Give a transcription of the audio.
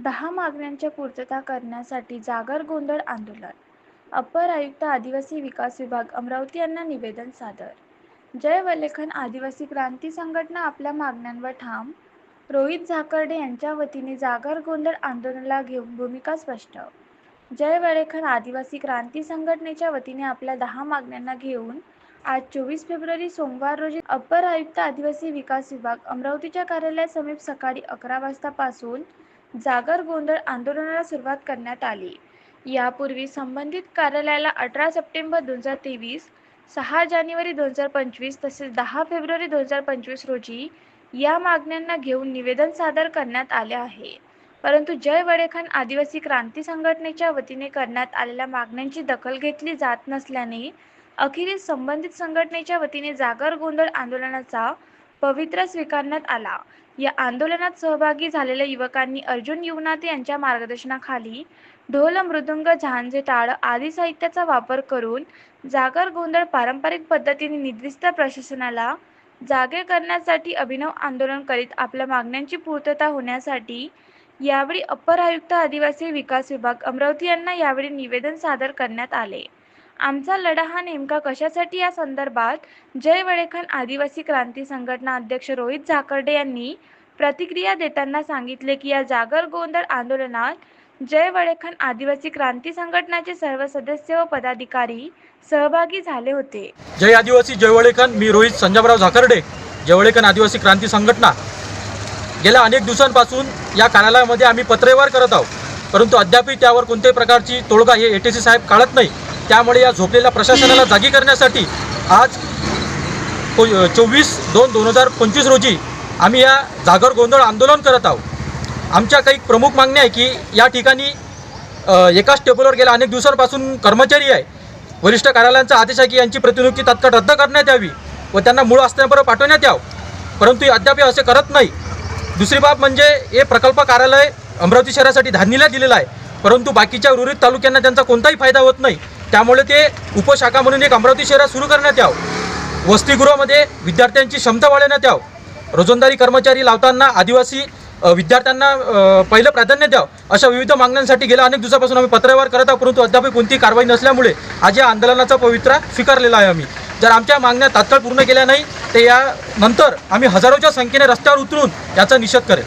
दहा मागण्यांच्या पूर्तता करण्यासाठी जागर गोंधळ आंदोलन. अप्पर आयुक्त आदिवासी विकास विभाग अमरावती यांना निवेदन सादर. जय वलेखन आदिवासी क्रांती संघटना आपल्या मागण्यांवर ठाम. रोहित झाकर्डे यांच्या वतीने जागर गोंधळ आंदोलनाला घेऊन भूमिका स्पष्ट. जय वलेखन आदिवासी क्रांती संघटनेच्या वतीने आपल्या दहा मागण्यांना घेऊन आज चोवीस फेब्रुवारी सोमवार रोजी अप्पर आयुक्त आदिवासी विकास विभाग अमरावतीच्या कार्यालयासमीप सकाळी अकरा वाजतापासून जागर गोंधळ आंदोलनाला सुरुवात करण्यात आली. यापूर्वी संबंधित कार्यालयाला अठरा सप्टेंबर दोन हजार तेवीस सहा जानेवारी दोन हजार पंचवीस तसेच दहा फेब्रुवारी दोन हजार पंचवीस रोजी या मागण्यांना घेऊन निवेदन सादर करण्यात आले आहे. परंतु जय वडेखान आदिवासी क्रांती संघटनेच्या वतीने करण्यात आलेल्या मागण्यांची दखल घेतली जात नसल्याने अखेरीस संबंधित संघटनेच्या वतीने जागर गोंधळ आंदोलनाचा पवित्रा स्वीकारण्यात आला. या आंदोलनात सहभागी झालेल्या युवकांनी अर्जुन युवनाथ यांच्या मार्गदर्शनाखाली ढोल मृदुंग झांजे टाळ आदी साहित्याचा वापर करून जागर गोंधळ पारंपरिक पद्धतीने निर्दिष्ट प्रशासनाला जागे करण्यासाठी अभिनव आंदोलन करीत आपल्या मागण्यांची पूर्तता होण्यासाठी यावेळी अप्पर आयुक्त आदिवासी विकास विभाग अमरावती यांना यावेळी निवेदन सादर करण्यात आले. आमचा लढा हा नेमका कशासाठी या संदर्भात? जय वडेखन आदिवासी क्रांती संघटना अध्यक्ष रोहित झाकर्डे यांनी प्रतिक्रिया देताना सांगितले की या जागर गोंधळ आंदोलनात जय वडेखन आदिवासी क्रांती संघटनाचे सर्व सदस्य व पदाधिकारी सहभागी झाले होते. जय आदिवासी जयवळेकन मी रोहित संजयराव झाकर्डे जयवळेकन आदिवासी क्रांती संघटना. गेल्या अनेक दिवसांपासून या कार्यालयामध्ये आम्ही पत्रव्यवहार करत आहोत. परंतु अद्यापही त्यावर कोणत्याही प्रकारची तोडगा हे ए टी सी साहेब काढत नाही. त्यामुळे या झोपलेल्या प्रशासनाला जागी करण्यासाठी आज चोवीस दोन दोन हजार पंचवीस रोजी आम्ही या जागर गोंधळ आंदोलन करत आहोत. आमच्या काही प्रमुख मागण्या आहे की या ठिकाणी एकाच टेबलवर गेल्या अनेक दिवसांपासून कर्मचारी आहे. वरिष्ठ कार्यालयांचा आदेश आहे की यांची प्रतिनियुक्ती तात्काळ रद्द करण्यात यावी व त्यांना मूळ आस्थानापर्यंत पाठवण्यात यावं. परंतु अद्याप असे करत नाही. दुसरी बाब म्हणजे हे प्रकल्प कार्यालय अमरावती शहरासाठी धान्यला दिलेलं आहे. परंतु बाकीच्या उर्वरित तालुक्यांना त्यांचा कोणताही फायदा होत नाही. त्यामुळे ते उपशाखा म्हणून एक अमरावती शहरात सुरू करण्यात यावं. वसतिगृहामध्ये विद्यार्थ्यांची क्षमता वाढवण्यात यावं. रोजंदारी कर्मचारी लावताना आदिवासी विद्यार्थ्यांना पहिलं प्राधान्य द्यावं. अशा विविध मागण्यांसाठी गेल्या अनेक दिवसापासून आम्ही पत्रव्यवहार करत आहोत परंतु अद्याप कोणती कारवाई नसल्यामुळे आज या आंदोलनाचा पवित्रा स्वीकारलेला आहे आम्ही. जर आमच्या मागण्या तात्काळ पूर्ण केल्या नाही तर या नंतर आम्ही हजारोच्या संख्येने रस्त्यावर उतरून याचा निषेध करेल.